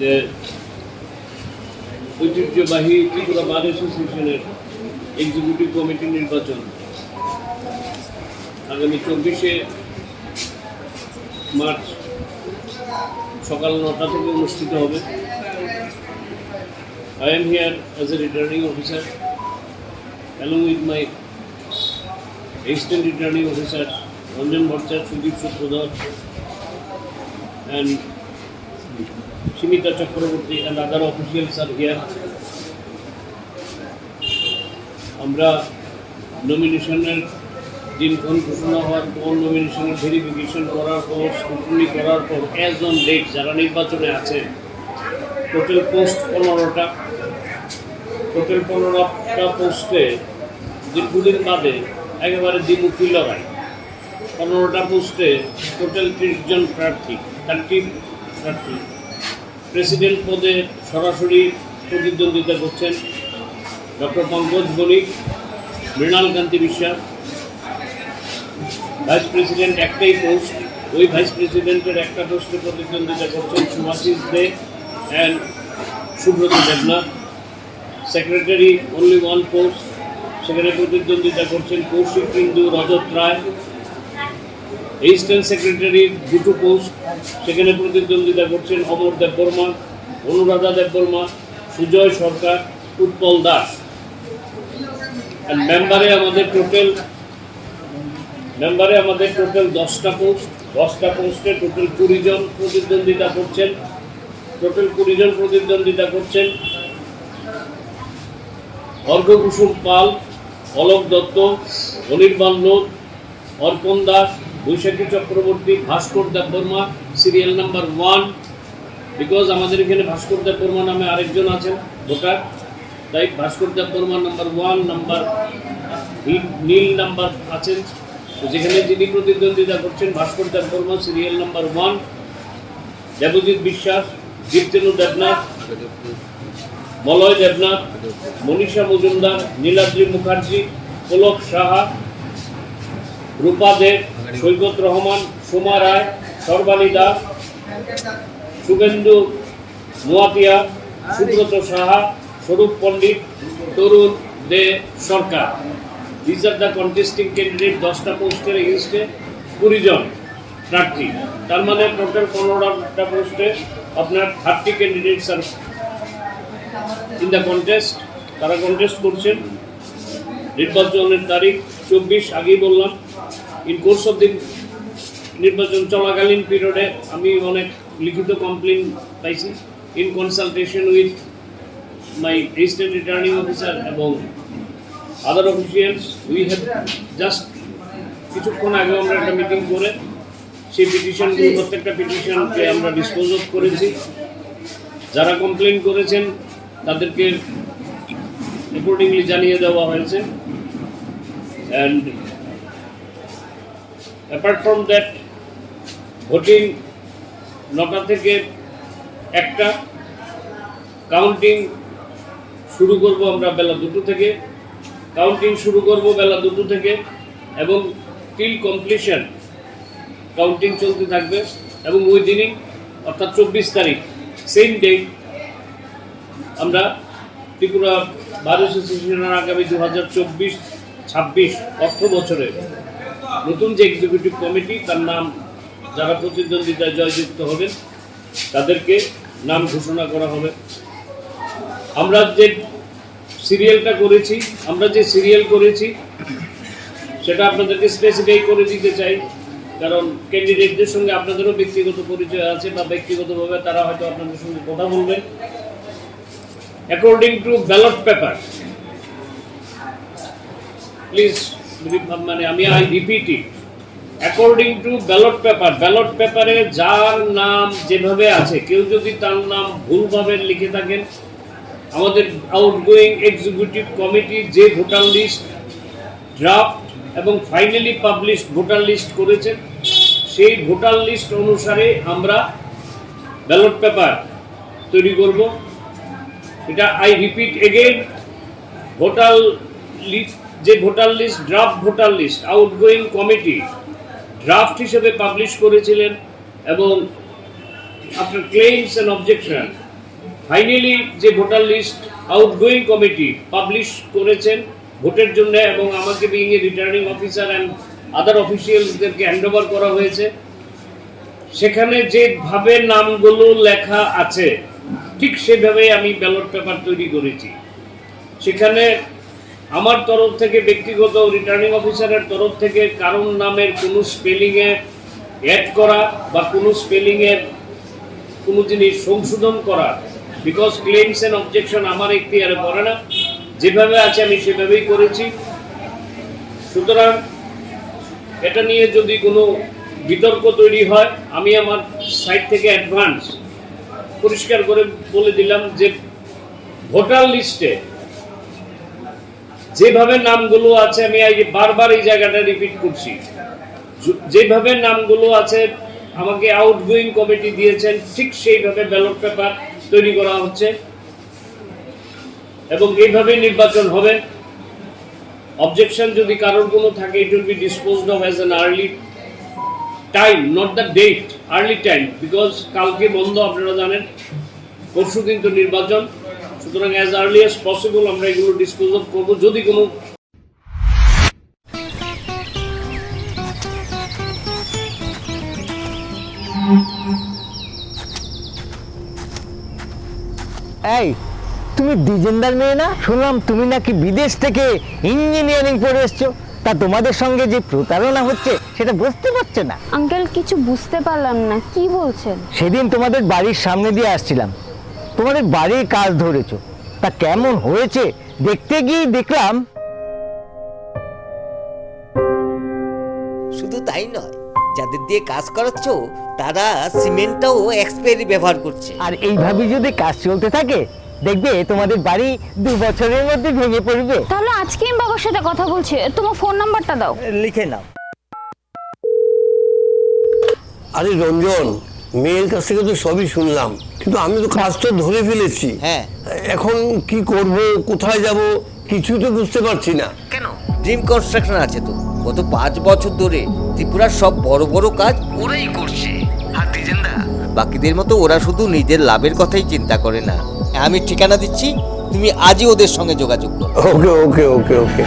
যে ঐতিহ্যবাহী ত্রিপুরা বার অ্যাসোসিয়েশনের এক্সিকিউটিভ কমিটি নির্বাচন আগামী চব্বিশে মার্চ সকাল নটা থেকে অনুষ্ঠিত হবে। I am here as a returning officer along with my assistant returning officer Ranjan Bhattacharya, Sudeep Sutradhar, and Shimita Chakraborty and other officials are here. আমরা নমিনেশনের দিনক্ষণ ঘোষণা হওয়ার পর নমিনেশনের ভেরিফিকেশন করার পর স্ক্রুটনি করার পর অ্যাজ অন ডেট যারা নির্বাচনে আছে টোটাল পোস্ট পনেরোটা। টোটাল পনেরোটা পোস্টে দীর্ঘদিন বাদে একেবারে দ্বিমুখী লড়াই। পনেরোটা পোস্টে টোটাল ত্রিশ প্রার্থী থার্টি প্রার্থী প্রেসিডেন্ট পদে সরাসরি প্রতিদ্বন্দ্বিতা করছেন doctor Pankaj Banik Mrinal Kanti Biswas. Vice president একটাই পোস্ট। ওই ভাইস প্রেসিডেন্টের একটা পোস্টে প্রতিদ্বন্দ্বিতা করছেন Subhasis De and Subrata Debnath secretary only one post সেখানে প্রতিদ্বন্দ্বিতা করছেন কৌশিক বিন্দু, রজত রায়। এসিস্ট্যান্ট সেক্রেটারির দুটো পোস্ট সেখানে প্রতিদ্বন্দ্বিতা করছেন অমর দেববর্মা অনুরাধা দেববর্মা সুজয় সরকার, উৎপল দাস। মেম্বারে আমাদের টোটাল মেম্বারে আমাদের টোটাল দশটা পোস্ট দশটা পোস্টে টোটাল কুড়ি জন প্রতিদ্বন্দ্বিতা করছেন। টোটাল কুড়ি জন প্রতিদ্বন্দ্বিতা করছেন অর্ঘকুসুম পাল, অলোক দত্ত, অনির্বাণ লোক Arpan Das Baishakhi Chakraborty, Bhaskar Debbarma serial number one because আমাদের এখানে ভাস্কর দেববর্মা নামে আরেকজন আছেন, ভোটার। তাই Bhaskar Debbarma number one number নীল নাম্বার আছেন। যেখানে যিনি প্রতিদ্বন্দ্বিতা করছেন, Bhaskar Debbarma serial number one Debajit Biswas Diptenu Debnath, Malay Debnath, Manisha Majumdar, Niladri Mukherjee, Pulak Saha, Rupa Dev Saikat Rahman, Soma Roy, Sarbani Das Suvendu Noatia Subrata Saha, Swarup Pandit, Tarun De Sarkar. These are the contesting candidate দশটা পোস্টের এগেনস্টে কুড়ি জন প্রার্থী। তার মানে টোটাল পনেরোটা পোস্টে আপনার thirty candidates are in the contest তারা কন্টেস্ট করছেন। নির্বাচনের তারিখ চব্বিশ আগেই বললাম। ইন কোর্স অফ দিন নির্বাচন চলাকালীন পিরিয়ডে আমি অনেক লিখিত কমপ্লেন পাইছি। In consultation with my state returning officer এবং other officials we have just কিছুক্ষণ আগে আমরা একটা মিটিং করে, সেই পিটিশনগুলো প্রত্যেকটা পিটিশনকে আমরা ডিসপোজ অফ করেছি। যারা কমপ্লেন করেছেন, তাদেরকে অ্যাকর্ডিংলি জানিয়ে দেওয়া হয়েছে। And apart from that voting নটা থেকে একটা কাউন্টিং শুরু করব আমরা বেলা দুটো থেকে কাউন্টিং শুরু করব বেলা দুটো থেকে, এবং টিল কমপ্লিশন কাউন্টিং চলতে থাকবে, এবং ওই দিনই, অর্থাৎ চব্বিশ তারিখ সেম ডেট আমরা ত্রিপুরা বার অ্যাসোসিয়েশনের আগামী দু হাজার চব্বিশ ছাব্বিশ অর্থ বছরে নতুন যে এক্সিকিউটিভ কমিটি তার নাম যারা প্রতিদ্বন্দ্বিতায় জয়যুক্ত হবেন, তাদেরকে নাম ঘোষণা করা হবে। আমরা যে সিরিয়ালটা করেছি, আমরা যে সিরিয়াল করেছি, সেটা আপনাদেরকে স্পেসিফাই করে দিতে চাই। কারণ ক্যান্ডিডেটদের সঙ্গে আপনাদেরও ব্যক্তিগত পরিচয় আছে বা ব্যক্তিগতভাবে তারা হয়তো আপনাদের সঙ্গে কথা বলবেন according to ballot paper please মানে আমি I repeat according to ballot paper ballot পেপারে যার নাম যেভাবে আছে, কেউ যদি তার নাম ভুলভাবে লিখে থাকেন, আমাদের আউটগোয়িং এক্সিকিউটিভ কমিটি যে ভোটার লিস্ট ড্রাফট এবং ফাইনালি পাবলিশ ভোটার লিস্ট করেছেন সেই ভোটার লিস্ট অনুসারে আমরা ব্যালট পেপার তৈরি করব। এটা I repeat again voter list যে voter list draft voter list outgoing committee draft হিসেবে পাবলিশ করেছিলেন এবং after claims and objection finally যে voter list outgoing committee publish করেছেন ভোটের জন্য এবং আমাকে being a returning officer and other অফিসিয়ালসদেরকে hand over করা হয়েছে। সেখানে যেভাবে নামগুলো লেখা আছে, ঠিক সেভাবে আমি ব্যালট পেপার তৈরি করেছি। সেখানে আমার তরফ থেকে ব্যক্তিগত রিটার্নিং অফিসারের তরফ থেকে কারণ নামের কোনো স্পেলিংয়ে অ্যাড করা বা কোনো স্পেলিংয়ের কোনো জিনিস সংশোধন করা বিকজ ক্লেমস অ্যান্ড অবজেকশন আমার একটি এখতিয়ারে পড়ে না। যেভাবে আছে আমি সেভাবেই করেছি। সুতরাং এটা নিয়ে যদি কোনো বিতর্ক তৈরি হয়, আমি আমার সাইড থেকে অ্যাডভান্স পরিষ্কার করে বলে দিলাম যে ভোটার লিস্টে যেভাবে নামগুলো আছে, আমি বারবার এই জায়গাটা রিপিট করছি। যেভাবে নামগুলো আছে, আমাকে আউটগোয়িং কমিটি দিয়েছেন, ঠিক সেইভাবে ব্যালট পেপার তৈরি করা হচ্ছে। এবং এইভাবেই নির্বাচন হবে। অবজেকশন যদি কারোর কোনো থাকে it will be disposed of as an early time not the date early time because কালকে বন্ধ, আপনারা জানেন। পরশু দিন তো নির্বাচন। সুতরাং অ্যাজ আর্লি অ্যাজ পসিবল আমরা এগুলো ডিসপোজ অফ করব যদি কোনো এই তুমি দ্বিজেন্দার মেয়ে না? শুনলাম তুমি নাকি বিদেশ থেকে ইঞ্জিনিয়ারিং পড়ে এসছো। তা তোমাদের সঙ্গে যে প্রতারণা হচ্ছে সেটা বুঝতে পারছে না। আঙ্কেল কিছু বুঝতে পারলাম না কি বলছেন? সেদিন তোমাদের বাড়ির সামনে দিয়ে আসছিলাম। তোমাদের বাড়ির কাজ ধরেছো। তা কেমন হয়েছে? দেখতে গিয়ে দেখলাম। শুধু তাই নয় যাদের দিয়ে কাজ করাচ্ছ তারা সিমেন্টটাও এক্সপায়ারি ব্যবহার করছে। আর এইভাবে যদি কাজ চলতে থাকে দেখবে তোমাদের বাড়ি দু বছরের মধ্যে ভেঙে পড়বে। তাহলে আজকে আমি বাবার সাথে কথা বলছি তোমার ফোন নাম্বারটা দাও। লিখে নাও। আরে রঞ্জন মেয়ের কাছ থেকে তো সবই শুনলাম কিন্তু আমি তো কাজ তো ধরে ফেলেছি। হ্যাঁ। এখন কি করব কোথায় যাব কিছু তো বুঝতে পারছি না। কেন? ড্রিম কনস্ট্রাকশন আছে তো। গত পাঁচ বছর ধরে ত্রিপুরার সব বড় বড় কাজ ওরাই করছে। আর বাকিদের মতো ওরা শুধু নিজের লাভের কথাই চিন্তা করে না। আমি ঠিকানা দিচ্ছি তুমি আজই ওদের সঙ্গে যোগাযোগ করো। ওকে ওকে ওকে ওকে।